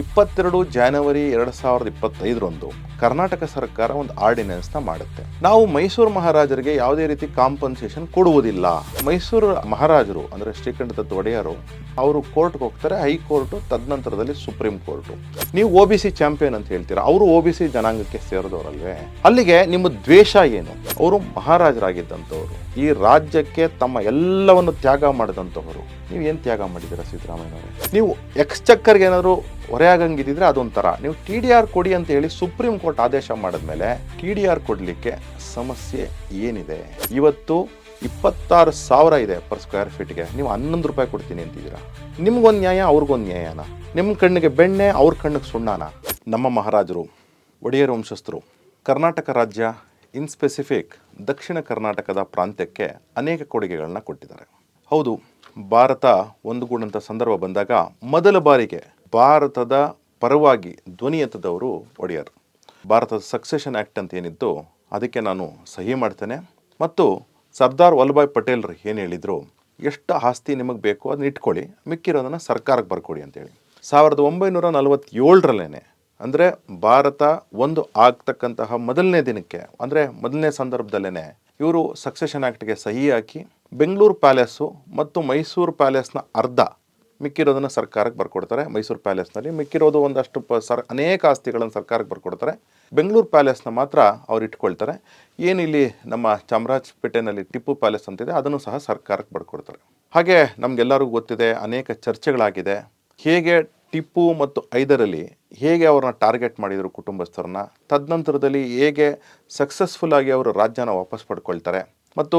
ಇಪ್ಪತ್ತೆರಡು ಜಾನವರಿ ಎರಡು ಸಾವಿರದ ಇಪ್ಪತ್ತೈದರಂದು ಕರ್ನಾಟಕ ಸರ್ಕಾರ ಒಂದು ಆರ್ಡಿನೆನ್ಸ್ನ ಮಾಡುತ್ತೆ. ನಾವು ಮೈಸೂರು ಮಹಾರಾಜರಿಗೆ ಯಾವುದೇ ರೀತಿ ಕಾಂಪನ್ಸೇಷನ್ ಕೊಡುವುದಿಲ್ಲ. ಮೈಸೂರು ಮಹಾರಾಜರು ಅಂದರೆ ಶ್ರೀಕಂಠದ ದತ್ತ ಒಡೆಯರು, ಅವರು ಕೋರ್ಟ್ಗೆ ಹೋಗ್ತಾರೆ ಹೈಕೋರ್ಟು ತದನಂತರದಲ್ಲಿ ಸುಪ್ರೀಂ ಕೋರ್ಟು ನೀವು ಒ ಬಿ ಸಿ ಚಾಂಪಿಯನ್ ಅಂತ ಹೇಳ್ತೀರಾ? ಅವರು ಒ ಬಿ ಸಿ ಜನಾಂಗಕ್ಕೆ ಸೇರಿದವರಲ್ವೇ? ಅಲ್ಲಿಗೆ ನಿಮ್ಮ ದ್ವೇಷ ಏನು? ಅವರು ಮಹಾರಾಜರಾಗಿದ್ದಂಥವ್ರು. ಈ ರಾಜ್ಯಕ್ಕೆ ತಮ್ಮ ಎಲ್ಲವನ್ನು ತ್ಯಾಗ ಮಾಡಿದಂಥವರು. ನೀವು ಏನು ತ್ಯಾಗ ಮಾಡಿದ್ದೀರಾ ಸಿದ್ದರಾಮಯ್ಯ ನೀವು ಎಕ್ಸ್ಚಕ್ಕರ್ಗೆ ಏನಾದರೂ ಹೊರೆಯಾಗಂಗಿದ್ರೆ ಅದೊಂಥರ. ನೀವು ಟಿ ಡಿ ಆರ್ ಕೊಡಿ ಅಂತ ಹೇಳಿ ಸುಪ್ರೀಂ ಕೋರ್ಟ್ ಆದೇಶ ಮಾಡಿದ್ಮೇಲೆ ಟಿ ಡಿ ಆರ್ ಕೊಡಲಿಕ್ಕೆ ಸಮಸ್ಯೆ ಏನಿದೆ? ಇವತ್ತು ಇಪ್ಪತ್ತಾರು ಸಾವಿರ ಇದೆ ಪರ್ ಸ್ಕ್ವೇರ್ ಫೀಟ್ಗೆ ನೀವು ಹನ್ನೊಂದು ರೂಪಾಯಿ ಕೊಡ್ತೀನಿ ಅಂತಿದ್ದೀರಾ? ನಿಮ್ಗೊಂದು ನ್ಯಾಯ, ಅವ್ರಿಗೊಂದು ನ್ಯಾಯನ? ನಿಮ್ಮ ಕಣ್ಣಿಗೆ ಬೆಣ್ಣೆ, ಅವ್ರ ಕಣ್ಣಿಗೆ ಸುಣ್ಣನ? ನಮ್ಮ ಮಹಾರಾಜರು, ಒಡೆಯರ್ ವಂಶಸ್ಥರು, ಕರ್ನಾಟಕ ರಾಜ್ಯ, ಇನ್ ಸ್ಪೆಸಿಫಿಕ್ ದಕ್ಷಿಣ ಕರ್ನಾಟಕದ ಪ್ರಾಂತ್ಯಕ್ಕೆ ಅನೇಕ ಕೊಡುಗೆಗಳನ್ನ ಕೊಟ್ಟಿದ್ದಾರೆ. ಹೌದು, ಭಾರತ ಒಂದುಗೂಡಂಥ ಸಂದರ್ಭ ಬಂದಾಗ ಮೊದಲ ಬಾರಿಗೆ ಭಾರತದ ಪರವಾಗಿ ಧ್ವನಿ ಎತ್ತದವರು ಒಡೆಯರ್. ಭಾರತದ ಸಕ್ಸೆಷನ್ ಆ್ಯಕ್ಟ್ ಅಂತ ಏನಿತ್ತು ಅದಕ್ಕೆ ನಾನು ಸಹಿ ಮಾಡ್ತೇನೆ. ಮತ್ತು ಸರ್ದಾರ್ ವಲ್ಲಭಾಯ್ ಪಟೇಲ್ರು ಏನು ಹೇಳಿದರು? ಎಷ್ಟು ಆಸ್ತಿ ನಿಮಗೆ ಬೇಕೋ ಅದನ್ನ ಇಟ್ಕೊಳ್ಳಿ, ಮಿಕ್ಕಿರೋದನ್ನು ಸರ್ಕಾರಕ್ಕೆ ಬರ್ಕೊಡಿ ಅಂತೇಳಿ. ಸಾವಿರದ ಒಂಬೈನೂರ ನಲವತ್ತೇಳರಲ್ಲೇ ಅಂದರೆ ಭಾರತ ಒಂದು ಆಗ್ತಕ್ಕಂತಹ ಮೊದಲನೇ ದಿನಕ್ಕೆ, ಅಂದರೆ ಮೊದಲನೇ ಸಂದರ್ಭದಲ್ಲೇ ಇವರು ಸಕ್ಸೆಷನ್ ಆ್ಯಕ್ಟ್ಗೆ ಸಹಿ ಹಾಕಿ ಬೆಂಗಳೂರು ಪ್ಯಾಲೇಸು ಮತ್ತು ಮೈಸೂರು ಪ್ಯಾಲೇಸ್ನ ಅರ್ಧ ಮಿಕ್ಕಿರೋದನ್ನು ಸರ್ಕಾರಕ್ಕೆ ಬರ್ಕೊಡ್ತಾರೆ. ಮೈಸೂರು ಪ್ಯಾಲೇಸ್ನಲ್ಲಿ ಮಿಕ್ಕಿರೋದು ಒಂದಷ್ಟು ಪ ಸರ್ ಅನೇಕ ಆಸ್ತಿಗಳನ್ನು ಸರ್ಕಾರಕ್ಕೆ ಬರ್ಕೊಡ್ತಾರೆ. ಬೆಂಗಳೂರು ಪ್ಯಾಲೇಸ್ನ ಮಾತ್ರ ಅವ್ರು ಇಟ್ಕೊಳ್ತಾರೆ. ಏನಿಲ್ಲಿ ನಮ್ಮ ಚಾಮರಾಜಪೇಟೆನಲ್ಲಿ ಟಿಪ್ಪು ಪ್ಯಾಲೇಸ್ ಅಂತಿದೆ, ಅದನ್ನು ಸಹ ಸರ್ಕಾರಕ್ಕೆ ಬರ್ಕೊಡ್ತಾರೆ. ಹಾಗೆ ನಮಗೆಲ್ಲರಿಗೂ ಗೊತ್ತಿದೆ, ಅನೇಕ ಚರ್ಚೆಗಳಾಗಿದೆ. ಹೇಗೆ ಟಿಪ್ಪು ಮತ್ತು ಐದರಲ್ಲಿ ಹೇಗೆ ಅವ್ರನ್ನ ಟಾರ್ಗೆಟ್ ಮಾಡಿದರು ಕುಟುಂಬಸ್ಥರನ್ನ, ತದನಂತರದಲ್ಲಿ ಹೇಗೆ ಸಕ್ಸಸ್ಫುಲ್ಲಾಗಿ ಅವರು ರಾಜ್ಯನ ವಾಪಸ್ ಪಡ್ಕೊಳ್ತಾರೆ. ಮತ್ತು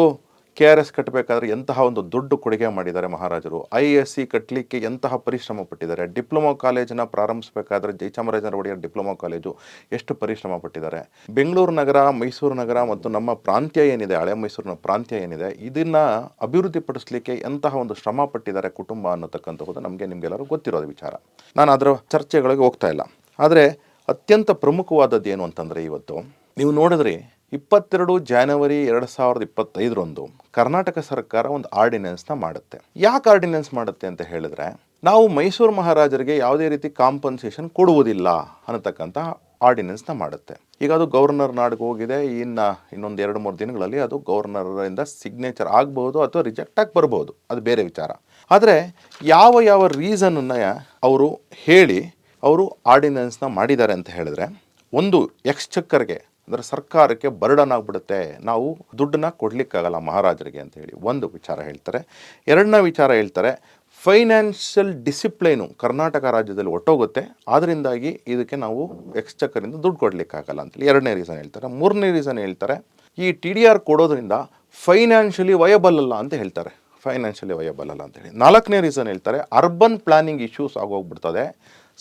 ಕೆ ಆರ್ ಎಸ್ ಕಟ್ಟಬೇಕಾದ್ರೆ ಎಂತಹ ಒಂದು ದೊಡ್ಡ ಕೊಡುಗೆ ಮಾಡಿದ್ದಾರೆ ಮಹಾರಾಜರು. ಐ ಎಸ್ ಸಿ ಕಟ್ಟಲಿಕ್ಕೆ ಎಂತಹ ಪರಿಶ್ರಮ ಪಟ್ಟಿದ್ದಾರೆ? ಡಿಪ್ಲೊಮಾ ಕಾಲೇಜನ್ನ ಪ್ರಾರಂಭಿಸಬೇಕಾದ್ರೆ ಜಯಚಾಮರಾಜನ ಒಡೆಯರ್ ಡಿಪ್ಲೊಮಾ ಕಾಲೇಜು ಎಷ್ಟು ಪರಿಶ್ರಮ ಪಟ್ಟಿದ್ದಾರೆ? ಬೆಂಗಳೂರು ನಗರ, ಮೈಸೂರು ನಗರ ಮತ್ತು ನಮ್ಮ ಪ್ರಾಂತ್ಯ ಏನಿದೆ, ಹಳೆ ಮೈಸೂರಿನ ಪ್ರಾಂತ್ಯ ಏನಿದೆ, ಇದನ್ನು ಅಭಿವೃದ್ಧಿಪಡಿಸಲಿಕ್ಕೆ ಎಂತಹ ಒಂದು ಶ್ರಮ ಪಟ್ಟಿದ್ದಾರೆ ಕುಟುಂಬ ಅನ್ನತಕ್ಕಂಥದ್ದು ನಮಗೆ ನಿಮಗೆಲ್ಲರೂ ಗೊತ್ತಿರೋದು ವಿಚಾರ. ನಾನು ಅದರ ಚರ್ಚೆಗಳಿಗೆ ಹೋಗ್ತಾ ಇಲ್ಲ. ಆದರೆ ಅತ್ಯಂತ ಪ್ರಮುಖವಾದದ್ದು ಏನು ಅಂತಂದರೆ ಇವತ್ತು, ನೀವು ನೋಡಿದ್ರಿ ಇಪ್ಪತ್ತೆರಡು ಜಾನವರಿ ಎರಡು ಸಾವಿರದ ಇಪ್ಪತ್ತೈದರಂದು ಕರ್ನಾಟಕ ಸರ್ಕಾರ ಒಂದು ಆರ್ಡಿನೆನ್ಸ್ನ ಮಾಡುತ್ತೆ. ಯಾಕೆ ಆರ್ಡಿನೆನ್ಸ್ ಮಾಡುತ್ತೆ ಅಂತ ಹೇಳಿದ್ರೆ, ನಾವು ಮೈಸೂರು ಮಹಾರಾಜರಿಗೆ ಯಾವುದೇ ರೀತಿ ಕಾಂಪನ್ಸೇಷನ್ ಕೊಡುವುದಿಲ್ಲ ಅನ್ನತಕ್ಕಂಥ ಆರ್ಡಿನೆನ್ಸ್ನ ಮಾಡುತ್ತೆ. ಈಗ ಅದು ಗವರ್ನರ್ ನಾಡಿಗೆ ಹೋಗಿದೆ, ಇನ್ನು ಇನ್ನೊಂದು ಎರಡು ಮೂರು ದಿನಗಳಲ್ಲಿ ಅದು ಗವರ್ನರಿಂದ ಸಿಗ್ನೇಚರ್ ಆಗ್ಬೋದು ಅಥವಾ ರಿಜೆಕ್ಟ್ ಆಗಿ ಬರ್ಬೋದು ಅದು ಬೇರೆ ವಿಚಾರ. ಆದರೆ ಯಾವ ಯಾವ ರೀಸನ್ನ ಅವರು ಹೇಳಿ ಅವರು ಆರ್ಡಿನೆನ್ಸ್ನ ಮಾಡಿದ್ದಾರೆ ಅಂತ ಹೇಳಿದ್ರೆ, ಒಂದು ಎಕ್ಸ್ಚಕ್ಕರ್ಗೆ ಅಂದರೆ ಸರ್ಕಾರಕ್ಕೆ ಬರ್ಡನ್ ಆಗಿಬಿಡುತ್ತೆ ನಾವು ದುಡ್ಡನ್ನ ಕೊಡಲಿಕ್ಕಾಗಲ್ಲ ಮಹಾರಾಜರಿಗೆ ಅಂತ ಹೇಳಿ ಒಂದು ವಿಚಾರ ಹೇಳ್ತಾರೆ. ಎರಡನೇ ವಿಚಾರ ಹೇಳ್ತಾರೆ ಫೈನಾನ್ಷಿಯಲ್ ಡಿಸಿಪ್ಲೈನು ಕರ್ನಾಟಕ ರಾಜ್ಯದಲ್ಲಿ ಒಟ್ಟೋಗುತ್ತೆ. ಆದ್ದರಿಂದಾಗಿ ಇದಕ್ಕೆ ನಾವು ಎಕ್ಸ್ಚಕರಿಂದ ದುಡ್ಡು ಕೊಡಲಿಕ್ಕಾಗಲ್ಲ ಅಂತೇಳಿ ಎರಡನೇ ರೀಸನ್ ಹೇಳ್ತಾರೆ. ಮೂರನೇ ರೀಸನ್ ಹೇಳ್ತಾರೆ, ಈ ಟಿ ಡಿ ಆರ್ ಕೊಡೋದ್ರಿಂದ ಫೈನಾನ್ಷಿಯಲಿ ವಯಬಲ್ ಅಲ್ಲ ಅಂತ ಹೇಳ್ತಾರೆ. ಫೈನಾನ್ಷಿಯಲಿ ವಯಬಲ್ ಅಲ್ಲ ಅಂತೇಳಿ ನಾಲ್ಕನೇ ರೀಸನ್ ಹೇಳ್ತಾರೆ ಅರ್ಬನ್ ಪ್ಲಾನಿಂಗ್ ಇಶ್ಯೂಸ್ ಆಗೋಗ್ಬಿಡ್ತದೆ.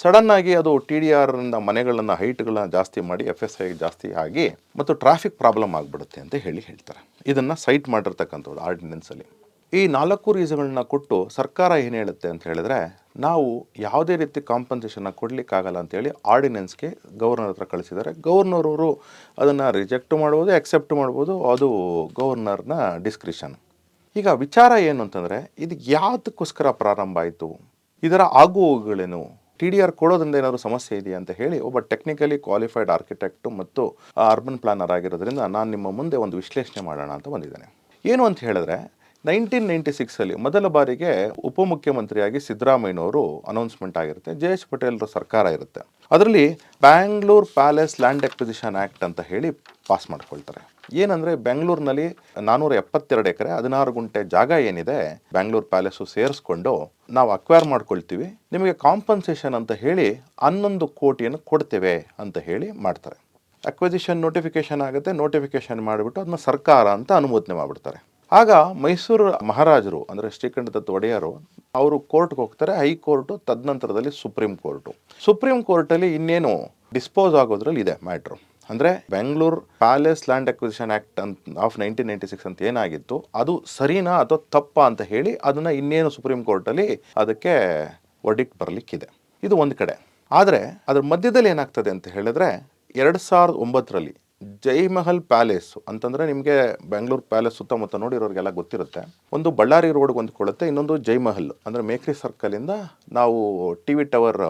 ಸಡನ್ ಆಗಿ ಅದು ಟಿ ಡಿ ಆರ್ನಿಂದ ಮನೆಗಳನ್ನು ಹೈಟ್ಗಳನ್ನ ಜಾಸ್ತಿ ಮಾಡಿ ಎಫ್ ಎಸ್ ಐ ಜಾಸ್ತಿ ಆಗಿ ಮತ್ತು ಟ್ರಾಫಿಕ್ ಪ್ರಾಬ್ಲಮ್ ಆಗಿಬಿಡುತ್ತೆ ಅಂತ ಹೇಳಿ ಹೇಳ್ತಾರೆ. ಇದನ್ನು ಸೈಟ್ ಮಾಡಿರ್ತಕ್ಕಂಥದ್ದು ಆರ್ಡಿನೆನ್ಸಲ್ಲಿ. ಈ ನಾಲ್ಕು ರೀಸನ್ಗಳನ್ನ ಕೊಟ್ಟು ಸರ್ಕಾರ ಏನು ಹೇಳುತ್ತೆ ಅಂತ ಹೇಳಿದ್ರೆ, ನಾವು ಯಾವುದೇ ರೀತಿ ಕಾಂಪನ್ಸೇಷನ್ನ ಕೊಡಲಿಕ್ಕಾಗಲ್ಲ ಅಂತೇಳಿ ಆರ್ಡಿನೆನ್ಸ್ಗೆ ಗವರ್ನರ್ ಹತ್ರ ಕಳಿಸಿದ್ದಾರೆ. ಗವರ್ನರ್ ಅವರು ಅದನ್ನು ರಿಜೆಕ್ಟ್ ಮಾಡ್ಬೋದು, ಎಕ್ಸೆಪ್ಟ್ ಮಾಡ್ಬೋದು, ಅದು ಗವರ್ನರ್ನ ಡಿಸ್ಕ್ರಿಷನ್. ಈಗ ವಿಚಾರ ಏನು ಅಂತಂದರೆ, ಇದು ಯಾವುದಕ್ಕೋಸ್ಕರ ಪ್ರಾರಂಭ ಆಯಿತು? ಇದರ ಆಗುಹೋಗುಗಳೇನು ಟಿ ಡಿ ಆರ್ ಕೊಡೋದ್ರಿಂದ ಏನಾದರೂ ಸಮಸ್ಯೆ ಇದೆಯಾ ಅಂತ ಹೇಳಿ ಒಬ್ಬ ಟೆಕ್ನಿಕಲಿ ಕ್ವಾಲಿಫೈಡ್ ಆರ್ಕಿಟೆಕ್ಟು ಮತ್ತು ಅರ್ಬನ್ ಪ್ಲಾನರ್ ಆಗಿರೋದ್ರಿಂದ ನಾನು ನಿಮ್ಮ ಮುಂದೆ ಒಂದು ವಿಶ್ಲೇಷಣೆ ಮಾಡೋಣ ಅಂತ ಬಂದಿದ್ದೇನೆ. ಏನು ಅಂತ ಹೇಳಿದ್ರೆ ನೈನ್ಟೀನ್ ನೈಂಟಿ ಸಿಕ್ಸಲ್ಲಿ ಮೊದಲ ಬಾರಿಗೆ ಉಪಮುಖ್ಯಮಂತ್ರಿಯಾಗಿ ಸಿದ್ದರಾಮಯ್ಯನವರು ಅನೌನ್ಸ್ಮೆಂಟ್ ಆಗಿರುತ್ತೆ. ಜೆ ಎಚ್ ಪಟೇಲ್ರ ಸರ್ಕಾರ ಇರುತ್ತೆ. ಅದರಲ್ಲಿ Bangalore palace land acquisition act ಅಂತ ಹೇಳಿ ಪಾಸ್ ಮಾಡ್ಕೊಳ್ತಾರೆ. ಏನಂದರೆ ಬೆಂಗಳೂರಿನಲ್ಲಿ ನಾನ್ನೂರ ಎಪ್ಪತ್ತೆರಡು ಎಕರೆ, ಹದಿನಾರು ಗುಂಟೆ ಜಾಗ ಏನಿದೆ ಬ್ಯಾಂಗ್ಳೂರ್ ಪ್ಯಾಲೇಸು ಸೇರಿಸ್ಕೊಂಡು ನಾವು ಅಕ್ವೈರ್ ಮಾಡ್ಕೊಳ್ತೀವಿ. ನಿಮಗೆ ಕಾಂಪನ್ಸೇಷನ್ ಅಂತ ಹೇಳಿ ಹನ್ನೊಂದು ಕೋಟಿಯನ್ನು ಕೊಡ್ತೇವೆ ಅಂತ ಹೇಳಿ ಮಾಡ್ತಾರೆ. ಅಕ್ವಿಸಿಷನ್ ನೋಟಿಫಿಕೇಶನ್ ಆಗುತ್ತೆ. ನೋಟಿಫಿಕೇಶನ್ ಮಾಡಿಬಿಟ್ಟು ಅದನ್ನ ಸರ್ಕಾರ ಅಂತ ಅನುಮೋದನೆ ಮಾಡಿಬಿಡ್ತಾರೆ. ಆಗ ಮೈಸೂರು ಮಹಾರಾಜರು, ಅಂದರೆ ಶ್ರೀಕಂಠ ದತ್ತ ಒಡೆಯರು, ಅವರು ಕೋರ್ಟ್ಗೆ ಹೋಗ್ತಾರೆ. ಹೈಕೋರ್ಟು ತದನಂತರದಲ್ಲಿ ಸುಪ್ರೀಂ ಕೋರ್ಟು. ಸುಪ್ರೀಂ ಕೋರ್ಟಲ್ಲಿ ಇನ್ನೇನು ಡಿಸ್ಪೋಸ್ ಆಗೋದ್ರಲ್ಲಿ ಇದೆ ಮ್ಯಾಟ್ರು. ಅಂದರೆ Bengaluru palace land acquisition act ಅಂತ ಆಫ್ ನೈನ್ಟೀನ್ ನೈಂಟಿ ಸಿಕ್ಸ್ ಅಂತ ಏನಾಗಿತ್ತು, ಅದು ಸರಿನಾ ಅಥವಾ ತಪ್ಪಾ ಅಂತ ಹೇಳಿ ಅದನ್ನು ಇನ್ನೇನು ಸುಪ್ರೀಂ ಕೋರ್ಟಲ್ಲಿ ಅದಕ್ಕೆ ಒಡಿಕ್ಟ್ ಬರಲಿಕ್ಕಿದೆ. ಇದು ಒಂದು ಕಡೆ. ಆದರೆ ಅದ್ರ ಮಧ್ಯದಲ್ಲಿ ಏನಾಗ್ತದೆ ಅಂತ ಹೇಳಿದ್ರೆ, ಎರಡು ಸಾವಿರದ ಒಂಬತ್ತರಲ್ಲಿ ಜೈಮಹಲ್ ಪ್ಯಾಲೇಸ್ ಅಂತಂದ್ರೆ ನಿಮಗೆ ಬೆಂಗಳೂರು ಪ್ಯಾಲೇಸ್ ಸುತ್ತಮುತ್ತ ನೋಡಿರೋರಿಗೆಲ್ಲ ಗೊತ್ತಿರುತ್ತೆ. ಒಂದು ಬಳ್ಳಾರಿ ರೋಡ್ಗೆ ಹೊಂದ್ಕೊಳ್ಳುತ್ತೆ, ಇನ್ನೊಂದು ಜೈಮಹಲ್. ಅಂದ್ರೆ ಮೇಕ್ರಿ ಸರ್ಕಲಿಂದ ನಾವು ಟಿ ವಿ ಟವರ್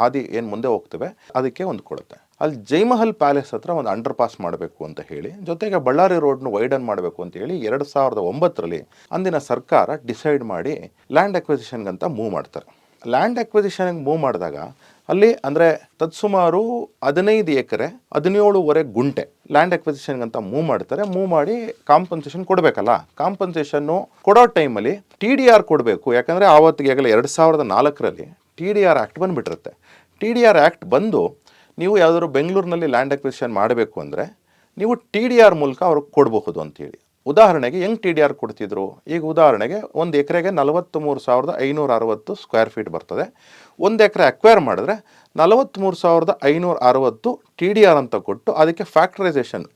ಹಾದಿ ಏನು ಮುಂದೆ ಹೋಗ್ತೇವೆ, ಅದಕ್ಕೆ ಹೊಂದ್ಕೊಳ್ಳುತ್ತೆ. ಅಲ್ಲಿ ಜೈಮಹಲ್ ಪ್ಯಾಲೇಸ್ ಹತ್ರ ಒಂದು ಅಂಡರ್ ಪಾಸ್ ಮಾಡಬೇಕು ಅಂತ ಹೇಳಿ, ಜೊತೆಗೆ ಬಳ್ಳಾರಿ ರೋಡ್ನ ವೈಡನ್ ಮಾಡಬೇಕು ಅಂತ ಹೇಳಿ ಎರಡು ಸಾವಿರದ ಒಂಬತ್ತರಲ್ಲಿ ಅಂದಿನ ಸರ್ಕಾರ ಡಿಸೈಡ್ ಮಾಡಿ ಲ್ಯಾಂಡ್ ಅಕ್ವಿಸಿಷನ್ಗಂತ ಮೂವ್ ಮಾಡ್ತಾರೆ. ಲ್ಯಾಂಡ್ ಅಕ್ವಿಸಿಷನ್ಗೆ ಮೂವ್ ಮಾಡಿದಾಗ ಅಲ್ಲಿ ಅಂದರೆ ತತ್ಸುಮಾರು ಹದಿನೈದು ಎಕರೆ, ಹದಿನೇಳುವರೆ ಗುಂಟೆ ಲ್ಯಾಂಡ್ ಅಂತ ಮೂವ್ ಮಾಡ್ತಾರೆ. ಮೂವ್ ಮಾಡಿ ಕಾಂಪನ್ಸೇಷನ್ ಕೊಡಬೇಕಲ್ಲ. ಕಾಂಪನ್ಸೇಷನ್ನು ಕೊಡೋ ಟೈಮಲ್ಲಿ ಟಿ ಡಿ ಆರ್ ಕೊಡಬೇಕು. ಯಾಕಂದರೆ ಆವತ್ತಿಗೆ ಆಗಲಿ ಎರಡು ಸಾವಿರದ ನಾಲ್ಕರಲ್ಲಿ ಟಿ ಡಿ ಆರ್ ಆ್ಯಕ್ಟ್ ಬಂದುಬಿಟ್ಟಿರುತ್ತೆ. ಟಿ ಡಿ ಆರ್ ಆ್ಯಕ್ಟ್ ಬಂದು ನೀವು ಯಾವುದಾದ್ರು ಬೆಂಗಳೂರಿನಲ್ಲಿ ಲ್ಯಾಂಡ್ ಅಕ್ವಿಸಿಷನ್ ಮಾಡಬೇಕು ಅಂದರೆ ನೀವು ಟಿ ಡಿ ಆರ್ ಮೂಲಕ ಅವ್ರಿಗೆ ಕೊಡಬಹುದು ಅಂತೇಳಿ ಉದಾಹರಣೆಗೆ ಹೆಂಗ್ ಟಿ ಡಿ ಆರ್ ಕೊಡ್ತಿದ್ರು. ಈಗ ಉದಾಹರಣೆಗೆ ಒಂದು ಎಕರೆಗೆ ನಲವತ್ತ್ಮೂರು ಸಾವಿರದ ಐನೂರ ಅರವತ್ತು ಸ್ಕ್ವೇರ್ ಫೀಟ್ ಬರ್ತದೆ. ಒಂದು ಎಕರೆ ಅಕ್ವೈರ್ ಮಾಡಿದ್ರೆ ನಲವತ್ತ್ಮೂರು ಸಾವಿರದ ಐನೂರ ಅರವತ್ತು ಟಿ ಡಿ ಆರ್ ಅಂತ ಕೊಟ್ಟು ಅದಕ್ಕೆ ಫ್ಯಾಕ್ಟರೈಸೇಷನ್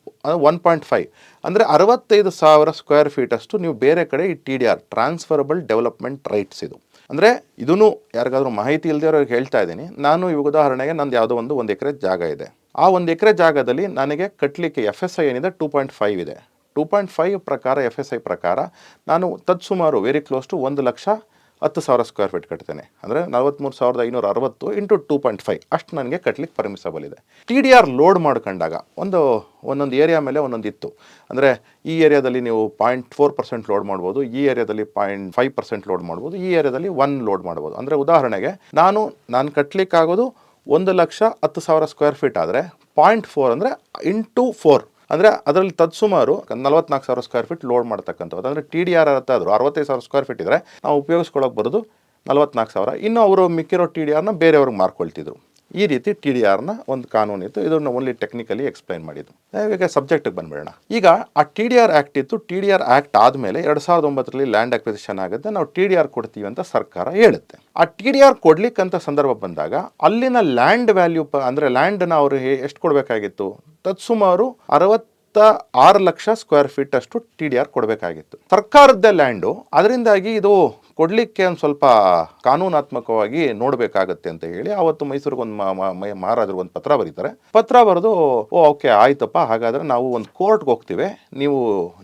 ಒನ್ ಪಾಯಿಂಟ್ ಫೈವ್. ಅಂದರೆ ಅರವತ್ತೈದು ಸಾವಿರ ಸ್ಕ್ವೇರ್ ಫೀಟಷ್ಟು ನೀವು ಬೇರೆ ಕಡೆ ಈ T D R, transferable development rights ಇದು. ಅಂದರೆ ಇದೂ ಯಾರಿಗಾದ್ರೂ ಮಾಹಿತಿ ಇಲ್ಲದೆ ಹೇಳ್ತಾ ಇದ್ದೀನಿ. ನಾನು ಈ ಉದಾಹರಣೆಗೆ ನಂದು ಯಾವುದೋ ಒಂದು ಒಂದು ಎಕರೆ ಜಾಗ ಇದೆ. ಆ ಒಂದು ಎಕರೆ ಜಾಗದಲ್ಲಿ ನನಗೆ ಕಟ್ಟಲಿಕ್ಕೆ ಎಫ್ ಎಸ್ ಐ ಏನಿದೆ ಟೂ ಪಾಯಿಂಟ್ ಫೈವ್ ಇದೆ. ಟೂ ಪಾಯಿಂಟ್ ಫೈವ್ ಪ್ರಕಾರ ಎಫ್ ಎಸ್ ಐ ಪ್ರಕಾರ ನಾನು ತತ್ಸುಮಾರು ವೆರಿ ಕ್ಲೋಸ್ ಟು ಒಂದು ಲಕ್ಷ ಹತ್ತು ಸಾವಿರ ಸ್ಕ್ವೇರ್ ಫೀಟ್ ಕಟ್ತೇನೆ. ಅಂದರೆ ನಲವತ್ತ್ಮೂರು ಸಾವಿರದ ಐನೂರ ಅರವತ್ತು ಇಂಟು ಟೂ ಪಾಯಿಂಟ್ ಫೈವ್. ಅಷ್ಟು ನನಗೆ ಕಟ್ಲಿಕ್ಕೆ ಪರ್ಮಿಸಬಲ್ ಇದೆ. ಟಿ ಡಿ ಆರ್ ಲೋಡ್ ಮಾಡ್ಕೊಂಡಾಗ ಒಂದು, ಒಂದೊಂದು ಏರಿಯಾ ಮೇಲೆ ಒಂದೊಂದು ಇತ್ತು. ಅಂದರೆ ಈ ಏರಿಯಾದಲ್ಲಿ ನೀವು ಪಾಯಿಂಟ್ ಫೋರ್ ಪರ್ಸೆಂಟ್ ಲೋಡ್ ಮಾಡ್ಬೋದು, ಈ ಏರಿಯಾದಲ್ಲಿ ಪಾಯಿಂಟ್ ಫೈವ್ ಪರ್ಸೆಂಟ್ ಲೋಡ್ ಮಾಡ್ಬೋದು, ಈ ಏರಿಯಾದಲ್ಲಿ ಒನ್ ಲೋಡ್ ಮಾಡ್ಬೋದು. ಅಂದರೆ ಉದಾಹರಣೆಗೆ ನಾನು ನಾನು ಕಟ್ಲಿಕ್ಕಾಗೋದು ಒಂದು ಲಕ್ಷ ಹತ್ತು ಸಾವಿರ ಸ್ಕ್ವೇರ್ ಫೀಟ್ ಆದರೆ ಪಾಯಿಂಟ್ ಫೋರ್ ಅಂದರೆ ಇಂಟು ಫೋರ್ ಅಂದರೆ ಅದರಲ್ಲಿ ತತ್ಸುಮಾರು ನಲವತ್ನಾಲ್ಕು ಸಾವಿರ ಸ್ಕ್ವೇರ್ ಫೀಟ್ ಲೋಡ್ ಮಾಡ್ತಕ್ಕಂಥದ್ದು. ಅಂದರೆ ಟಿ ಡಿ ಆರ್ ಆದರೂ ಅರವತ್ತೈದು ಸಾವಿರ ಸ್ಕ್ವೇರ್ ಫೀಟ್ ಇದ್ದರೆ ನಾವು ಉಪಯೋಗಿಸ್ಕೊಳ್ಳೋಕೆ ಬರೋದು ನಲವತ್ನಾಲ್ಕು ಸಾವಿರ. ಇನ್ನು ಅವರು ಮಿಕ್ಕಿರೋ ಟಿ ಡಿ ಆರ್ನ ಬೇರೆಯವ್ರಿಗೆ ಮಾರ್ಕೊಳ್ತಿದ್ರು. ಈ ರೀತಿ ಟಿ ಡಿ ಆರ್ನ ಒಂದು ಕಾನೂನು ಇತ್ತು. ಇದನ್ನು ಓನ್ಲಿ ಟೆಕ್ನಿಕಲಿ ಎಕ್ಸ್ಪ್ಲೈನ್ ಮಾಡಿದ್ದು. ಈಗ ಸಬ್ಜೆಕ್ಟಿಗೆ ಬಂದ್ಬಿಡೋಣ. ಈಗ ಆ ಟಿ ಡಿ ಆರ್ ಆ್ಯಕ್ಟ್ ಇತ್ತು. ಟಿ ಡಿ ಆರ್ ಆ್ಯಕ್ಟ್ ಆದಮೇಲೆ ಎರಡು ಸಾವಿರದ ಒಂಬತ್ತರಲ್ಲಿ ಲ್ಯಾಂಡ್ ಅಕ್ವಿಸಿಷನ್ ಆಗುತ್ತೆ. ನಾವು ಟಿ ಡಿ ಆರ್ ಕೊಡ್ತೀವಿ ಅಂತ ಸರ್ಕಾರ ಹೇಳುತ್ತೆ. ಆ ಟಿ ಡಿ ಆರ್ ಕೊಡ್ಲಿಕ್ಕಂತ ಸಂದರ್ಭ ಬಂದಾಗ ಅಲ್ಲಿನ ಲ್ಯಾಂಡ್ ವ್ಯಾಲ್ಯೂ ಪ ಅಂದರೆ ಲ್ಯಾಂಡ್ನ ಅವರು ಎಷ್ಟು ಕೊಡಬೇಕಾಗಿತ್ತು? ತತ್ಸುಮಾರು ಅರವತ್ತ ಆರು ಲಕ್ಷ ಸ್ಕ್ವೇರ್ ಫೀಟ್ ಅಷ್ಟು ಟಿ ಡಿ ಆರ್ ಕೊಡಬೇಕಾಗಿತ್ತು. ಸರ್ಕಾರದ್ದೇ ಲ್ಯಾಂಡು, ಅದರಿಂದಾಗಿ ಇದು ಕೊಡಲಿಕ್ಕೆ ಒಂದು ಸ್ವಲ್ಪ ಕಾನೂನಾತ್ಮಕವಾಗಿ ನೋಡಬೇಕಾಗತ್ತೆ ಅಂತ ಹೇಳಿ ಅವತ್ತು ಮೈಸೂರಿಗೆ ಒಂದು ಮಹಾರಾಜರು ಒಂದು ಪತ್ರ ಬರೀತಾರೆ. ಪತ್ರ ಬರೆದು, ಓ, ಓಕೆ, ಆಯ್ತಪ್ಪ, ಹಾಗಾದ್ರೆ ನಾವು ಒಂದು ಕೋರ್ಟ್ಗೆ ಹೋಗ್ತೀವಿ. ನೀವು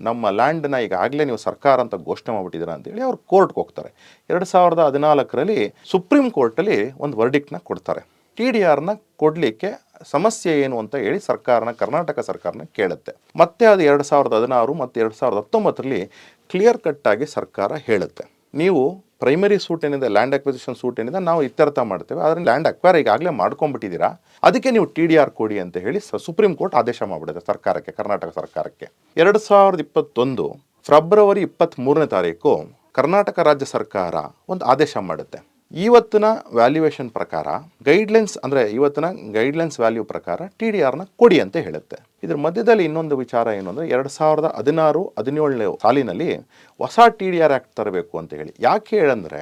ನಮ್ಮ ಲ್ಯಾಂಡನ್ನ ಈಗಾಗಲೇ ನೀವು ಸರ್ಕಾರ ಅಂತ ಘೋಷಣೆ ಮಾಡ್ಬಿಟ್ಟಿದ್ದೀರಾ ಅಂತೇಳಿ ಅವ್ರು ಕೋರ್ಟ್ಗೆ ಹೋಗ್ತಾರೆ. ಎರಡು ಸಾವಿರದ ಹದಿನಾಲ್ಕರಲ್ಲಿ ಸುಪ್ರೀಂ ಕೋರ್ಟಲ್ಲಿ ಒಂದು ವರ್ಡಿಕ್ಟ್ನ ಕೊಡ್ತಾರೆ. ಟಿ ಡಿ ಆರ್ನ ಕೊಡಲಿಕ್ಕೆ ಸಮಸ್ಯೆ ಏನು ಅಂತ ಹೇಳಿ ಸರ್ಕಾರನ, ಕರ್ನಾಟಕ ಸರ್ಕಾರನ ಕೇಳುತ್ತೆ. ಮತ್ತೆ ಅದು ಎರಡು ಸಾವಿರದ ಹದಿನಾರು ಮತ್ತು ಎರಡು ಸಾವಿರದ ಹತ್ತೊಂಬತ್ತರಲ್ಲಿ ಕ್ಲಿಯರ್ ಕಟ್ ಆಗಿ ಸರ್ಕಾರ ಹೇಳುತ್ತೆ. ನೀವು ಪ್ರೈಮರಿ ಸೂಟ್ ಏನಿದೆ ಲ್ಯಾಂಡ್ ಅಕ್ವಿಸಿಷನ್ ಸೂಟ್ ಏನಿದೆ, ನಾವು ಇತ್ಯರ್ಥ ಮಾಡ್ತೇವೆ. ಆದರೆ ಲ್ಯಾಂಡ್ ಅಕ್ವೈರ್ ಈಗಾಗಲೇ ಮಾಡ್ಕೊಂಡ್ಬಿಟ್ಟಿದ್ದೀರಾ? ಅದಕ್ಕೆ ನೀವು ಟಿ ಡಿ ಆರ್ ಕೊಡಿ ಅಂತ ಹೇಳಿ ಸುಪ್ರೀಂ ಕೋರ್ಟ್ ಆದೇಶ ಮಾಡಿಬಿಡುತ್ತೆ ಸರ್ಕಾರಕ್ಕೆ, ಕರ್ನಾಟಕ ಸರ್ಕಾರಕ್ಕೆ. ಎರಡು ಸಾವಿರದ ಇಪ್ಪತ್ತೊಂದು ಫೆಬ್ರವರಿ ಇಪ್ಪತ್ತ್ಮೂರನೇ ತಾರೀಕು ಕರ್ನಾಟಕ ರಾಜ್ಯ ಸರ್ಕಾರ ಒಂದು ಆದೇಶ ಮಾಡುತ್ತೆ. ಇವತ್ತಿನ ವ್ಯಾಲ್ಯೂಯೇಷನ್ ಪ್ರಕಾರ ಗೈಡ್ಲೈನ್ಸ್ ಅಂದರೆ ಇವತ್ತಿನ ಗೈಡ್ಲೈನ್ಸ್ ವ್ಯಾಲ್ಯೂ ಪ್ರಕಾರ ಟಿ ಡಿ ಆರ್ನ ಕೊಡಿ ಅಂತ ಹೇಳುತ್ತೆ. ಇದ್ರ ಮಧ್ಯದಲ್ಲಿ ಇನ್ನೊಂದು ವಿಚಾರ ಏನು ಅಂದರೆ ಎರಡು ಸಾವಿರದ ಹದಿನಾರು, ಹದಿನೇಳನೇ ಸಾಲಿನಲ್ಲಿ ಹೊಸ ಟಿ ಡಿ ಆರ್ ಆ್ಯಕ್ಟ್ ತರಬೇಕು ಅಂತ ಹೇಳಿ. ಯಾಕೆ ಹೇಳಂದರೆ,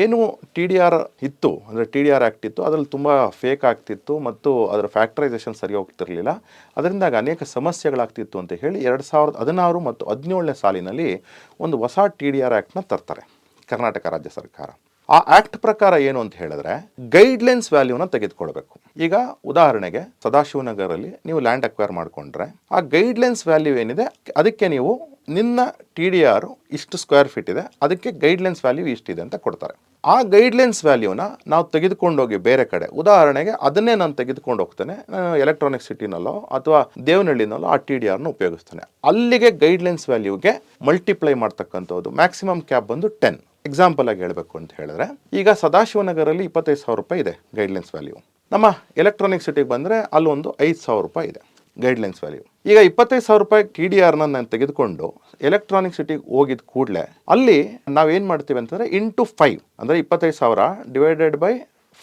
ಏನು ಟಿ ಡಿ ಆರ್ ಇತ್ತು, ಅಂದರೆ ಟಿ ಡಿ ಆರ್ ಆ್ಯಕ್ಟ್ ಇತ್ತು, ಅದರಲ್ಲಿ ತುಂಬ ಫೇಕ್ ಆಗ್ತಿತ್ತು ಮತ್ತು ಅದರ ಫ್ಯಾಕ್ಟರೈಸೇಷನ್ ಸರಿ ಹೋಗ್ತಿರಲಿಲ್ಲ. ಅದರಿಂದಾಗಿ ಅನೇಕ ಸಮಸ್ಯೆಗಳಾಗ್ತಿತ್ತು ಅಂತ ಹೇಳಿ ಎರಡು ಸಾವಿರದ ಹದಿನಾರು ಮತ್ತು ಹದಿನೇಳನೇ ಸಾಲಿನಲ್ಲಿ ಒಂದು ಹೊಸ ಟಿ ಡಿ ಆರ್ ಆ್ಯಕ್ಟ್ನ ತರ್ತಾರೆ ಕರ್ನಾಟಕ ರಾಜ್ಯ ಸರ್ಕಾರ. ಆ ಆಕ್ಟ್ ಪ್ರಕಾರ ಏನು ಅಂತ ಹೇಳಿದ್ರೆ ಗೈಡ್ಲೈನ್ಸ್ ವ್ಯಾಲ್ಯೂನ ತೆಗೆದುಕೊಳ್ಬೇಕು. ಈಗ ಉದಾಹರಣೆಗೆ ಸದಾಶಿವನಗರಲ್ಲಿ ನೀವು ಲ್ಯಾಂಡ್ ಅಕ್ವೈರ್ ಮಾಡಿಕೊಂಡ್ರೆ ಆ ಗೈಡ್ಲೈನ್ಸ್ ವ್ಯಾಲ್ಯೂ ಏನಿದೆ, ಅದಕ್ಕೆ ನೀವು ನಿನ್ನ ಟಿ ಡಿ ಆರ್ ಇಷ್ಟು ಸ್ಕ್ವೇರ್ ಫೀಟ್ ಇದೆ, ಅದಕ್ಕೆ ಗೈಡ್ಲೈನ್ಸ್ ವ್ಯಾಲ್ಯೂ ಇಷ್ಟಿದೆ ಅಂತ ಕೊಡ್ತಾರೆ. ಆ ಗೈಡ್ಲೈನ್ಸ್ ವ್ಯಾಲ್ಯೂನ ನಾವು ತೆಗೆದುಕೊಂಡೋಗಿ ಬೇರೆ ಕಡೆ, ಉದಾಹರಣೆಗೆ ಅದನ್ನೇ ನಾನು ತೆಗೆದುಕೊಂಡು ಹೋಗ್ತೇನೆ ಎಲೆಕ್ಟ್ರಾನಿಕ್ ಸಿಟಿನಲ್ಲೋ ಅಥವಾ ದೇವನಹಳ್ಳಿನಲ್ಲೋ ಆ ಟಿ ಡಿ ಆರ್ನ ಉಪಯೋಗಿಸ್ತೇನೆ. ಅಲ್ಲಿಗೆ ಗೈಡ್ಲೈನ್ಸ್ ವ್ಯಾಲ್ಯೂಗೆ ಮಲ್ಟಿಪ್ಲೈ ಮಾಡ್ತಕ್ಕಂಥದ್ದು ಮ್ಯಾಕ್ಸಿಮಮ್ ಕ್ಯಾಪ್ ಬಂದು ಟೆನ್ ಎಕ್ಸಾಂಪಲ್ ಆಗಿ ಹೇಳಬೇಕು ಅಂತ ಹೇಳಿದ್ರೆ, ಈಗ ಸದಾಶಿವನಗರಲ್ಲಿ ಇಪ್ಪತ್ತೈದು ಸಾವಿರ ರೂಪಾಯಿ ಇದೆ ಗೈಡ್ಲೈನ್ಸ್ ವ್ಯಾಲ್ಯೂ ನಮ್ಮ ಎಲೆಕ್ಟ್ರಾನಿಕ್ ಸಿಟಿಗೆ ಬಂದರೆ ಅಲ್ಲೊಂದು ಐದು ಸಾವಿರ ರೂಪಾಯಿ ಇದೆ ಗೈಡ್ಲೈನ್ಸ್ ವ್ಯಾಲ್ಯೂ ಈಗ ಇಪ್ಪತ್ತೈದು ಸಾವಿರ ರೂಪಾಯಿ ಟಿ ಡಿ ಆರ್ನ ನಾನು ತೆಗೆದುಕೊಂಡು ಎಲೆಕ್ಟ್ರಾನಿಕ್ ಸಿಟಿಗೆ ಹೋಗಿದ ಕೂಡಲೇ ಅಲ್ಲಿ ನಾವೇನು ಮಾಡ್ತೀವಿ ಅಂತಂದರೆ ಇಂಟು ಫೈವ್ ಅಂದರೆ ಇಪ್ಪತ್ತೈದು ಸಾವಿರ ಡಿವೈಡೆಡ್ ಬೈ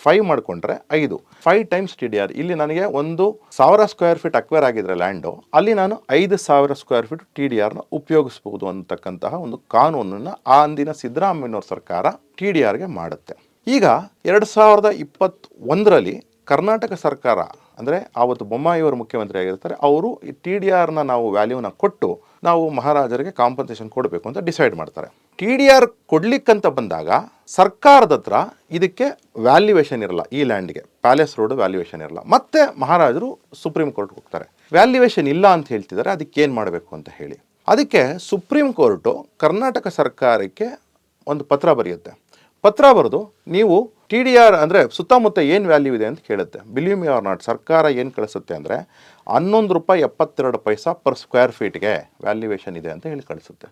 ಫೈವ್ ಮಾಡಿಕೊಂಡ್ರೆ ಐದು. Five times T D R ಇಲ್ಲಿ ನನಗೆ ಒಂದು ಸಾವಿರ ಸ್ಕ್ವೇರ್ ಫೀಟ್ ಅಕ್ವೈರ್ ಆಗಿದ್ರೆ ಲ್ಯಾಂಡು ಅಲ್ಲಿ ನಾನು ಐದು ಸಾವಿರ ಸ್ಕ್ವೇರ್ ಫೀಟ್ ಟಿ ಡಿ ಆರ್ನ ಉಪಯೋಗಿಸ್ಬೋದು ಅಂತಕ್ಕಂತಹ ಒಂದು ಕಾನೂನನ್ನು ಆ ಅಂದಿನ ಸಿದ್ದರಾಮಯ್ಯನವ್ರ ಸರ್ಕಾರ ಟಿ ಡಿ ಆರ್ಗೆ ಮಾಡುತ್ತೆ. ಈಗ ಎರಡು ಸಾವಿರದ ಇಪ್ಪತ್ತೊಂದರಲ್ಲಿ ಕರ್ನಾಟಕ ಸರ್ಕಾರ ಅಂದರೆ ಆವತ್ತು ಬೊಮ್ಮಾಯಿಯವರು ಮುಖ್ಯಮಂತ್ರಿ ಆಗಿರ್ತಾರೆ, ಅವರು ಈ ಟಿ ಡಿ ಆರ್ನ ನಾವು ವ್ಯಾಲ್ಯೂನ ಕೊಟ್ಟು ನಾವು ಮಹಾರಾಜರಿಗೆ ಕಾಂಪನ್ಸೇಷನ್ ಕೊಡಬೇಕು ಅಂತ ಡಿಸೈಡ್ ಮಾಡ್ತಾರೆ. ಟಿ ಡಿ ಆರ್ ಕೊಡ್ಲಿಕ್ಕಂತ ಬಂದಾಗ ಸರ್ಕಾರದ ಹತ್ರ ಇದಕ್ಕೆ ವ್ಯಾಲ್ಯೂಯೇಷನ್ ಇರಲ್ಲ ಈ ಲ್ಯಾಂಡ್ಗೆ ಪ್ಯಾಲೇಸ್ ರೋಡ್ ವ್ಯಾಲ್ಯೂಯೇಷನ್ ಇರಲ್ಲ. ಮತ್ತೆ ಮಹಾರಾಜರು ಸುಪ್ರೀಂ ಕೋರ್ಟ್ಗೆ ಹೋಗ್ತಾರೆ. ವ್ಯಾಲ್ಯೂಯೇಷನ್ ಇಲ್ಲ ಅಂತ ಹೇಳ್ತಿದ್ದಾರೆ, ಅದಕ್ಕೆ ಏನು ಮಾಡಬೇಕು ಅಂತ ಹೇಳಿ. ಅದಕ್ಕೆ ಸುಪ್ರೀಂ ಕೋರ್ಟು ಕರ್ನಾಟಕ ಸರ್ಕಾರಕ್ಕೆ ಒಂದು ಪತ್ರ ಬರೆಯುತ್ತೆ. ಪತ್ರ ಬರೆದು, ನೀವು ಟಿ ಡಿ ಆರ್ ಅಂದರೆ ಸುತ್ತಮುತ್ತ ಏನು ವ್ಯಾಲ್ಯೂ ಇದೆ ಅಂತ ಕೇಳುತ್ತೆ. ಬಿಲೀವ್ ಮಿ ಆರ್ ನಾಟ್ ಸರ್ಕಾರ ಏನು ಕಳಿಸುತ್ತೆ ಅಂದರೆ ಹನ್ನೊಂದು ರೂಪಾಯಿ ಎಪ್ಪತ್ತೆರಡು ಪೈಸಾ ಪರ್ ಸ್ಕ್ವೇರ್ ಫೀಟ್ಗೆ ವ್ಯಾಲ್ಯೂಯೇಷನ್ ಇದೆ ಅಂತ ಹೇಳಿ ಕಳಿಸುತ್ತೆ.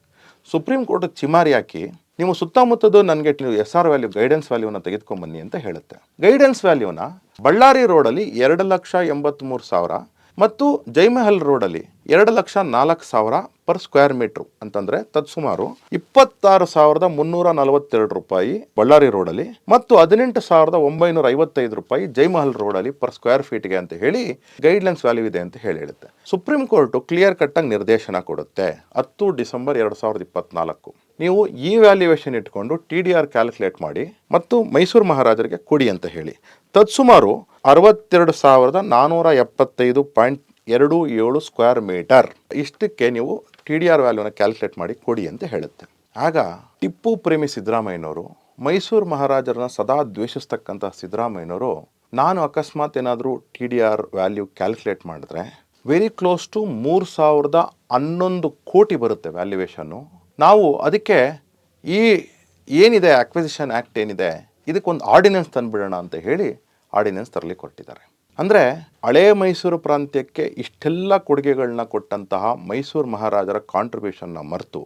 ಸುಪ್ರೀಂ ಕೋರ್ಟ್ ಚಿಮಾರಿ ಹಾಕಿ ನೀವು ಸುತ್ತಮುತ್ತದ್ದು ನನಗೆ ಎಸ್ ಆರ್ ವ್ಯಾಲ್ಯೂ ಗೈಡೆನ್ಸ್ ವ್ಯಾಲ್ಯೂನ ತೆಗೆದುಕೊಂಬನ್ನಿ ಅಂತ ಹೇಳುತ್ತೆ. ಗೈಡೆನ್ಸ್ ವ್ಯಾಲ್ಯೂನ ಬಳ್ಳಾರಿ ರೋಡಲ್ಲಿ ಎರಡು ಲಕ್ಷ ಎಂಬತ್ತ್ಮೂರು ಸಾವಿರ ಮತ್ತು ಜೈಮಹಲ್ ರೋಡಲ್ಲಿ ಎರಡು ಲಕ್ಷ ನಾಲ್ಕು ಸಾವಿರ ಪರ್ ಸ್ಕ್ವೇರ್ ಮೀಟ್ರು ಅಂತಂದ್ರೆ ತತ್ಸುಮಾರು ಇಪ್ಪತ್ತಾರು ಸಾವಿರದ ಮುನ್ನೂರ ನಲವತ್ತೆರಡು ರೂಪಾಯಿ ಬಳ್ಳಾರಿ ರೋಡಲ್ಲಿ ಮತ್ತು ಹದಿನೆಂಟು ಸಾವಿರದ ಒಂಬೈನೂರ ಐವತ್ತೈದು ರೂಪಾಯಿ ಜೈಮಹಲ್ ರೋಡಲ್ಲಿ ಪರ್ ಸ್ಕ್ವೇರ್ ಫೀಟ್ಗೆ ಅಂತ ಹೇಳಿ ಗೈಡ್ಲೈನ್ಸ್ ವ್ಯಾಲ್ಯೂ ಇದೆ ಅಂತ ಹೇಳಿ ಹೇಳುತ್ತೆ. ಸುಪ್ರೀಂ ಕೋರ್ಟು ಕ್ಲಿಯರ್ ಕಟ್ಟಾಗಿ ನಿರ್ದೇಶನ ಕೊಡುತ್ತೆ. ಹತ್ತು ಡಿಸೆಂಬರ್ ಎರಡು ಸಾವಿರದ ಇಪ್ಪತ್ನಾಲ್ಕು. ನೀವು ಈ ವ್ಯಾಲ್ಯೂಯೇಷನ್ ಇಟ್ಕೊಂಡು ಟಿ ಡಿ ಆರ್ ಕ್ಯಾಲ್ಕುಲೇಟ್ ಮಾಡಿ ಮತ್ತು ಮೈಸೂರು ಮಹಾರಾಜರಿಗೆ ಕೊಡಿ ಅಂತ ಹೇಳಿ. ತತ್ಸುಮಾರು ಅರವತ್ತೆರಡು ಸಾವಿರದ ನಾನ್ನೂರ ಎಪ್ಪತ್ತೈದು ಪಾಯಿಂಟ್ ಎರಡು ಏಳು ಸ್ಕ್ವೇರ್ ಮೀಟರ್ ಇಷ್ಟಕ್ಕೆ ನೀವು ಟಿ ಡಿ ಆರ್ ವ್ಯಾಲ್ಯೂನ ಕ್ಯಾಲ್ಕುಲೇಟ್ ಮಾಡಿ ಕೊಡಿ ಅಂತ ಹೇಳುತ್ತೆ. ಆಗ ಟಿಪ್ಪು ಪ್ರೇಮಿ ಸಿದ್ದರಾಮಯ್ಯನವರು, ಮೈಸೂರು ಮಹಾರಾಜರನ್ನ ಸದಾ ದ್ವೇಷಿಸ್ತಕ್ಕಂಥ ಸಿದ್ದರಾಮಯ್ಯನವರು, ನಾನು ಅಕಸ್ಮಾತ್ ಏನಾದರೂ T D R value calculate ಮಾಡಿದ್ರೆ ವೆರಿ ಕ್ಲೋಸ್ ಟು ಮೂರು ಸಾವಿರದ ಹನ್ನೊಂದು ಕೋಟಿ ಬರುತ್ತೆ ವ್ಯಾಲ್ಯೂಯೇಷನ್ನು ನಾವು ಅದಕ್ಕೆ ಈ ಏನಿದೆ ಅಕ್ವಿಸಿಷನ್ ಆ್ಯಕ್ಟ್ ಏನಿದೆ, ಇದಕ್ಕೊಂದು ಆರ್ಡಿನೆನ್ಸ್ ತಂದುಬಿಡೋಣ ಅಂತ ಹೇಳಿ ಆರ್ಡಿನೆನ್ಸ್ ತರಲಿ ಕೊಟ್ಟಿದ್ದಾರೆ ಅಂದರೆ ಹಳೇ ಮೈಸೂರು ಪ್ರಾಂತ್ಯಕ್ಕೆ ಇಷ್ಟೆಲ್ಲ ಕೊಡುಗೆಗಳನ್ನ ಕೊಟ್ಟಂತಹ ಮೈಸೂರು ಮಹಾರಾಜರ ಕಾಂಟ್ರಿಬ್ಯೂಷನ್ನ ಮರೆತು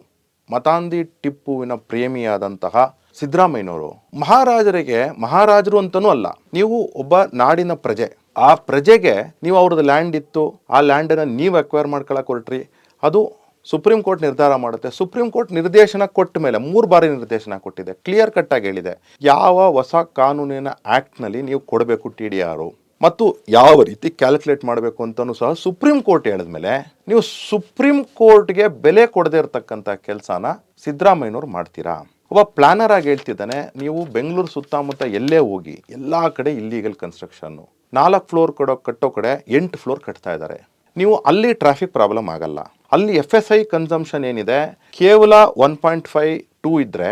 ಮತಾಂದಿ ಟಿಪ್ಪುವಿನ ಪ್ರೇಮಿಯಾದಂತಹ ಸಿದ್ದರಾಮಯ್ಯನವರು, ಮಹಾರಾಜರಿಗೆ, ಮಹಾರಾಜರು ಅಂತನೂ ಅಲ್ಲ, ನೀವು ಒಬ್ಬ ನಾಡಿನ ಪ್ರಜೆ, ಆ ಪ್ರಜೆಗೆ ನೀವು ಅವ್ರದ್ದು ಲ್ಯಾಂಡ್ ಇತ್ತು, ಆ ಲ್ಯಾಂಡನ್ನು ನೀವು ಅಕ್ವೈರ್ ಮಾಡ್ಕೊಳಕ್ಕೆ ಹೊರಟ್ರಿ, ಅದು ಸುಪ್ರೀಂ ಕೋರ್ಟ್ ನಿರ್ಧಾರ ಮಾಡುತ್ತೆ. ಸುಪ್ರೀಂ ಕೋರ್ಟ್ ನಿರ್ದೇಶನ ಕೊಟ್ಟ ಮೇಲೆ ಮೂರು ಬಾರಿ ನಿರ್ದೇಶನ ಕೊಟ್ಟಿದೆ. ಕ್ಲಿಯರ್ ಕಟ್ ಆಗಿ ಹೇಳಿದೆ. ಯಾವ ಹೊಸ ಕಾನೂನಿನ ಆ್ಯಕ್ಟ್ನಲ್ಲಿ ನೀವು ಕೊಡಬೇಕು ಟಿ ಡಿ ಆರು ಮತ್ತು ಯಾವ ರೀತಿ ಕ್ಯಾಲ್ಕುಲೇಟ್ ಮಾಡಬೇಕು ಅಂತಲೂ ಸಹ ಸುಪ್ರೀಂ ಕೋರ್ಟ್ ಹೇಳಿದ್ಮೇಲೆ ನೀವು ಸುಪ್ರೀಂ ಕೋರ್ಟ್ಗೆ ಬೆಲೆ ಕೊಡದೇ ಇರತಕ್ಕಂಥ ಕೆಲಸನ ಸಿದ್ದರಾಮಯ್ಯನವ್ರು ಮಾಡ್ತೀರಾ? ಒಬ್ಬ ಪ್ಲಾನರ್ ಆಗಿ ಹೇಳ್ತಿದ್ದಾನೆ, ನೀವು ಬೆಂಗಳೂರು ಸುತ್ತಮುತ್ತ ಎಲ್ಲೇ ಹೋಗಿ ಎಲ್ಲ ಕಡೆ ಇಲ್ಲೀಗಲ್ ಕನ್ಸ್ಟ್ರಕ್ಷನ್ನು ನಾಲ್ಕು ಫ್ಲೋರ್ ಕೊಡೋ ಕಟ್ಟೋ ಕಡೆ ಎಂಟು ಫ್ಲೋರ್ ಕಟ್ತಾ ಇದ್ದಾರೆ. ನೀವು ಅಲ್ಲಿ ಟ್ರಾಫಿಕ್ ಪ್ರಾಬ್ಲಮ್ ಆಗಲ್ಲ. ಅಲ್ಲಿ ಎಫ್ ಎಸ್ ಐ ಕನ್ಸಂಪ್ಷನ್ ಏನಿದೆ, ಕೇವಲ ಒನ್ ಪಾಯಿಂಟ್ ಫೈವ್ ಟೂ ಇದ್ದರೆ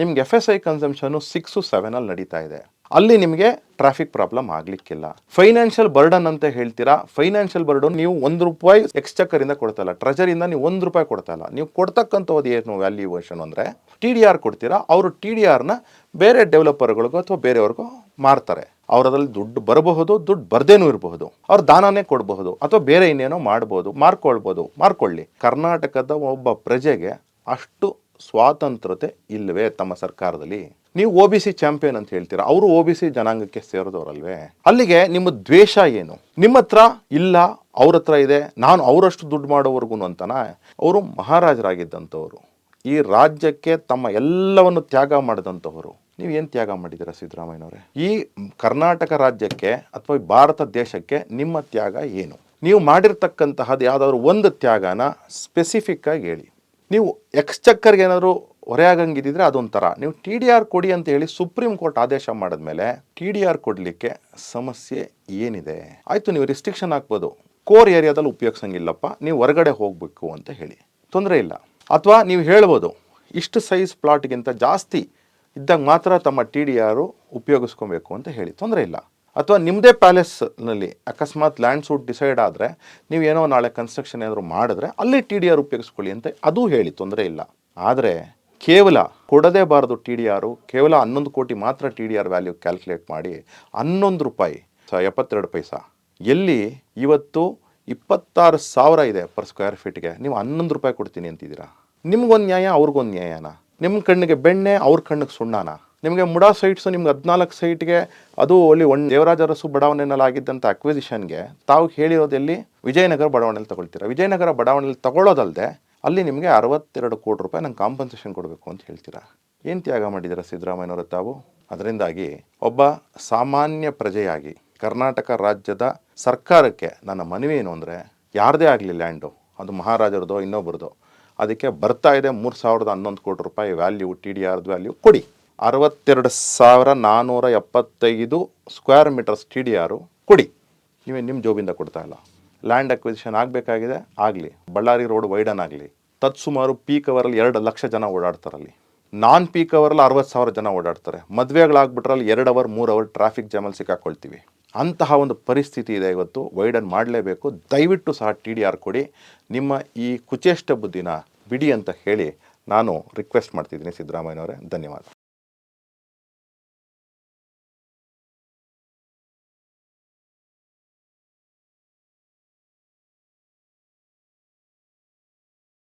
ನಿಮ್ಗೆ F S I consumption six ಸೆವೆನಲ್ಲಿ ನಡೀತಾ ಇದೆ. ಅಲ್ಲಿ ನಿಮಗೆ ಟ್ರಾಫಿಕ್ ಪ್ರಾಬ್ಲಮ್ ಆಗ್ಲಿಕ್ಕಿಲ್ಲ. ಫೈನಾನ್ಷಿಯಲ್ ಬರ್ಡನ್ ಅಂತ ಹೇಳ್ತೀರಾ? ಫೈನಾನ್ಷಿಯಲ್ ಬರ್ಡನ್ ನೀವು ಒಂದು ರೂಪಾಯಿ ಎಕ್ಸ್ಚಕ್ಕರ್ ಇಂದ ಕೊಡ್ತಾ ಇಲ್ಲ. ಟ್ರೆಜರಿಂದ ನೀವು ಒಂದು ರೂಪಾಯಿ ಕೊಡ್ತಾ ಇಲ್ಲ. ನೀವು ಕೊಡ್ತಕ್ಕಂಥದ್ದು ಏನು ವ್ಯಾಲ್ಯೂಯೇಷನ್ ಅಂದರೆ ಟಿ ಡಿ ಆರ್ ಕೊಡ್ತೀರಾ? ಅವರು ಟಿ ಡಿ ಆರ್ನ ಬೇರೆ ಡೆವಲಪರ್ಗಳಿಗೂ ಅಥವಾ ಬೇರೆಯವ್ರಿಗೂ ಮಾರ್ತಾರೆ. ಅವರದ್ರಲ್ಲಿ ದುಡ್ಡು ಬರಬಹುದು, ದುಡ್ಡು ಬರ್ದೇನೂ ಇರಬಹುದು. ಅವ್ರು ದಾನನೇ ಕೊಡಬಹುದು ಅಥವಾ ಬೇರೆ ಇನ್ನೇನೋ ಮಾಡ್ಬೋದು, ಮಾರ್ಕೊಳ್ಬೋದು, ಮಾರ್ಕೊಳ್ಳಿ. ಕರ್ನಾಟಕದ ಒಬ್ಬ ಪ್ರಜೆಗೆ ಅಷ್ಟು ಸ್ವಾತಂತ್ರ್ಯತೆ ಇಲ್ಲವೇ ತಮ್ಮ ಸರ್ಕಾರದಲ್ಲಿ? ನೀವು ಒ ಬಿ ಸಿ ಚಾಂಪಿಯನ್ ಅಂತ ಹೇಳ್ತೀರಾ? ಅವರು ಒ ಬಿ ಸಿ ಜನಾಂಗಕ್ಕೆ ಸೇರಿದವರಲ್ವೇ? ಅಲ್ಲಿಗೆ ನಿಮ್ಮ ದ್ವೇಷ ಏನು? ನಿಮ್ಮ ಹತ್ರ ಇಲ್ಲ, ಅವ್ರ ಹತ್ರ ಇದೆ, ನಾನು ಅವರಷ್ಟು ದುಡ್ಡು ಮಾಡೋವರೆಗೂ ಅಂತನ? ಅವರು ಮಹಾರಾಜರಾಗಿದ್ದಂಥವ್ರು. ಈ ರಾಜ್ಯಕ್ಕೆ ತಮ್ಮ ಎಲ್ಲವನ್ನು ತ್ಯಾಗ ಮಾಡಿದಂಥವರು. ನೀವು ಏನು ತ್ಯಾಗ ಮಾಡಿದ್ದೀರಾ ಸಿದ್ದರಾಮಯ್ಯನವರೇ? ಈ ಕರ್ನಾಟಕ ರಾಜ್ಯಕ್ಕೆ ಅಥವಾ ಭಾರತ ದೇಶಕ್ಕೆ ನಿಮ್ಮ ತ್ಯಾಗ ಏನು? ನೀವು ಮಾಡಿರ್ತಕ್ಕಂತಹದ್ದು ಯಾವುದಾದ್ರು ಒಂದು ತ್ಯಾಗನ ಸ್ಪೆಸಿಫಿಕ್ ಆಗಿ ಹೇಳಿ. ನೀವು ಎಕ್ಸ್ಚಕ್ಕರ್ಗೆ ಏನಾದರೂ ಹೊರೆಯಾಗಂಗಿದ್ದಿದ್ರೆ ಅದೊಂಥರ. ನೀವು ಟಿ ಡಿ ಆರ್ ಕೊಡಿ ಅಂತ ಹೇಳಿ ಸುಪ್ರೀಂ ಕೋರ್ಟ್ ಆದೇಶ ಮಾಡಿದ್ಮೇಲೆ ಟಿ ಡಿ ಆರ್ ಕೊಡಲಿಕ್ಕೆ ಸಮಸ್ಯೆ ಏನಿದೆ? ಆಯಿತು, ನೀವು ರಿಸ್ಟ್ರಿಕ್ಷನ್ ಹಾಕ್ಬೋದು. ಕೋರ್ ಏರಿಯಾದಲ್ಲಿ ಉಪಯೋಗಿಸಂಗಿಲ್ಲಪ್ಪ. ನೀವು ಹೊರಗಡೆ ಹೋಗಬೇಕು ಅಂತ ಹೇಳಿ. ತೊಂದರೆ ಇಲ್ಲ. ಅಥವಾ ನೀವು ಹೇಳ್ಬೋದು, ಇಷ್ಟು ಸೈಜ್ ಪ್ಲಾಟ್ಗಿಂತ ಜಾಸ್ತಿ ಇದ್ದಾಗ ಮಾತ್ರ ತಮ್ಮ ಟಿ ಡಿ ಆರು ಉಪಯೋಗಿಸ್ಕೊಬೇಕು ಅಂತ ಹೇಳಿ. ತೊಂದರೆ ಇಲ್ಲ. ಅಥವಾ ನಿಮ್ಮದೇ ಪ್ಯಾಲೇಸ್ನಲ್ಲಿ ಅಕಸ್ಮಾತ್ ಲ್ಯಾಂಡ್ ಸೂಟ್ ಡಿಸೈಡ್ ಆದರೆ ನೀವು ಏನೋ ನಾಳೆ ಕನ್ಸ್ಟ್ರಕ್ಷನ್ ಏನಾದರೂ ಮಾಡಿದ್ರೆ ಅಲ್ಲಿ ಟಿ ಡಿ ಆರ್ ಉಪಯೋಗಿಸ್ಕೊಳ್ಳಿ ಅಂತ ಅದು ಹೇಳಿ, ತೊಂದರೆ ಇಲ್ಲ. ಆದರೆ ಕೇವಲ ಕೊಡದೇ ಬಾರದು ಟಿ ಡಿ ಆರು, ಕೇವಲ ಹನ್ನೊಂದು ಕೋಟಿ ಮಾತ್ರ T D R value calculate ಮಾಡಿ ಹನ್ನೊಂದು ರೂಪಾಯಿ, ಸ, ಎಪ್ಪತ್ತೆರಡು ಪೈಸಾ. ಎಲ್ಲಿ ಇವತ್ತು ಇಪ್ಪತ್ತಾರು ಸಾವಿರ ಇದೆ ಪರ್ ಸ್ಕ್ವೇರ್ ಫೀಟ್ಗೆ. ನೀವು ಹನ್ನೊಂದು ರೂಪಾಯಿ ಕೊಡ್ತೀನಿ ಅಂತಿದ್ದೀರಾ? ನಿಮ್ಗೊಂದು ನ್ಯಾಯ, ಅವ್ರಿಗೊಂದು ನ್ಯಾಯನ? ನಿಮ್ಮ ಕಣ್ಣಿಗೆ ಬೆಣ್ಣೆ, ಅವ್ರ ಕಣ್ಣಿಗೆ ಸುಣ್ಣನ? ನಿಮಗೆ ಮುಡಾ ಸೈಟ್ಸು, ನಿಮ್ಗೆ ಹದಿನಾಲ್ಕು ಸೈಟ್ಗೆ ಅದು ಅಲ್ಲಿ ಒಂದು ದೇವರಾಜ ಅರಸು ಬಡಾವಣೆಯಲ್ಲಿ ಆಗಿದ್ದಂಥ ಅಕ್ವಿಸಿಷನ್ಗೆ ತಾವು ಹೇಳಿರೋದು ಎಲ್ಲಿ ವಿಜಯನಗರ ಬಡಾವಣೆಯಲ್ಲಿ ತಗೊಳ್ತೀರಾ? ವಿಜಯನಗರ ಬಡಾವಣೆಯಲ್ಲಿ ತಗೊಳ್ಳೋದಲ್ಲದೆ ಅಲ್ಲಿ ನಿಮಗೆ ಅರವತ್ತೆರಡು ಕೋಟಿ ರೂಪಾಯಿ ನಂಗೆ ಕಾಂಪನ್ಸೇಷನ್ ಕೊಡಬೇಕು ಅಂತ ಹೇಳ್ತೀರಾ? ಏನು ತ್ಯಾಗ ಮಾಡಿದ್ದೀರಾ ಸಿದ್ದರಾಮಯ್ಯನವರು ತಾವು? ಅದರಿಂದಾಗಿ ಒಬ್ಬ ಸಾಮಾನ್ಯ ಪ್ರಜೆಯಾಗಿ ಕರ್ನಾಟಕ ರಾಜ್ಯದ ಸರ್ಕಾರಕ್ಕೆ ನನ್ನ ಮನವಿ ಏನು ಅಂದರೆ ಯಾರದೇ ಆಗಲಿ ಲ್ಯಾಂಡು, ಅದು ಮಹಾರಾಜರದೋ ಇನ್ನೊಬ್ಬರದೋ ಅದಕ್ಕೆ ಬರ್ತಾ ಇದೆ ಮೂರು ಸಾವಿರದ ಹನ್ನೊಂದು ಕೋಟಿ ರೂಪಾಯಿ ವ್ಯಾಲ್ಯೂ ಟಿ ಡಿ ಆರ್ದು ವ್ಯಾಲ್ಯೂ ಕೊಡಿ. ಅರವತ್ತೆರಡು ಸಾವಿರ ನಾನ್ನೂರ ಎಪ್ಪತ್ತೈದು ಸ್ಕ್ವೇರ್ ಮೀಟರ್ಸ್ ಟಿ ಡಿ ಆರು ಕೊಡಿ. ನೀವೇ ನಿಮ್ಮ ಜೋಬಿಂದ ಕೊಡ್ತಾ ಇಲ್ಲ. ಲ್ಯಾಂಡ್ ಅಕ್ವಿಸಿಷನ್ ಆಗಬೇಕಾಗಿದೆ, ಆಗಲಿ. ಬಳ್ಳಾರಿ ರೋಡ್ ವೈಡನ್ ಆಗಲಿ. ತತ್ಸುಮಾರು ಪೀಕ್ ಅವರಲ್ಲಿ ಎರಡು ಲಕ್ಷ ಜನ ಓಡಾಡ್ತಾರಲ್ಲಿ ನಾನ್ ಪೀಕ್ ಅವರಲ್ಲಿ ಅರವತ್ತು ಸಾವಿರ ಜನ ಓಡಾಡ್ತಾರೆ. ಮದುವೆಗಳಾಗ್ಬಿಟ್ರಲ್ಲಿ ಎರಡು ಅವರ್, ಮೂರು ಅವರ್ ಟ್ರಾಫಿಕ್ ಜಾಮಲ್ಲಿ ಸಿಕ್ಕಾಕೊಳ್ತೀವಿ. ಅಂತಹ ಒಂದು ಪರಿಸ್ಥಿತಿ ಇದೆ ಇವತ್ತು. ವೈಡನ್ ಮಾಡಲೇಬೇಕು. ದಯವಿಟ್ಟು ಸಹ ಟಿ ಡಿ ಆರ್ ಕೊಡಿ. ನಿಮ್ಮ ಈ ಕುಚೇಷ್ಟ ಬುದ್ಧಿನ ಬಿಡಿ ಅಂತ ಹೇಳಿ ನಾನು ರಿಕ್ವೆಸ್ಟ್ ಮಾಡ್ತಿದ್ದೀನಿ ಸಿದ್ದರಾಮಯ್ಯನವರೇ. ಧನ್ಯವಾದ.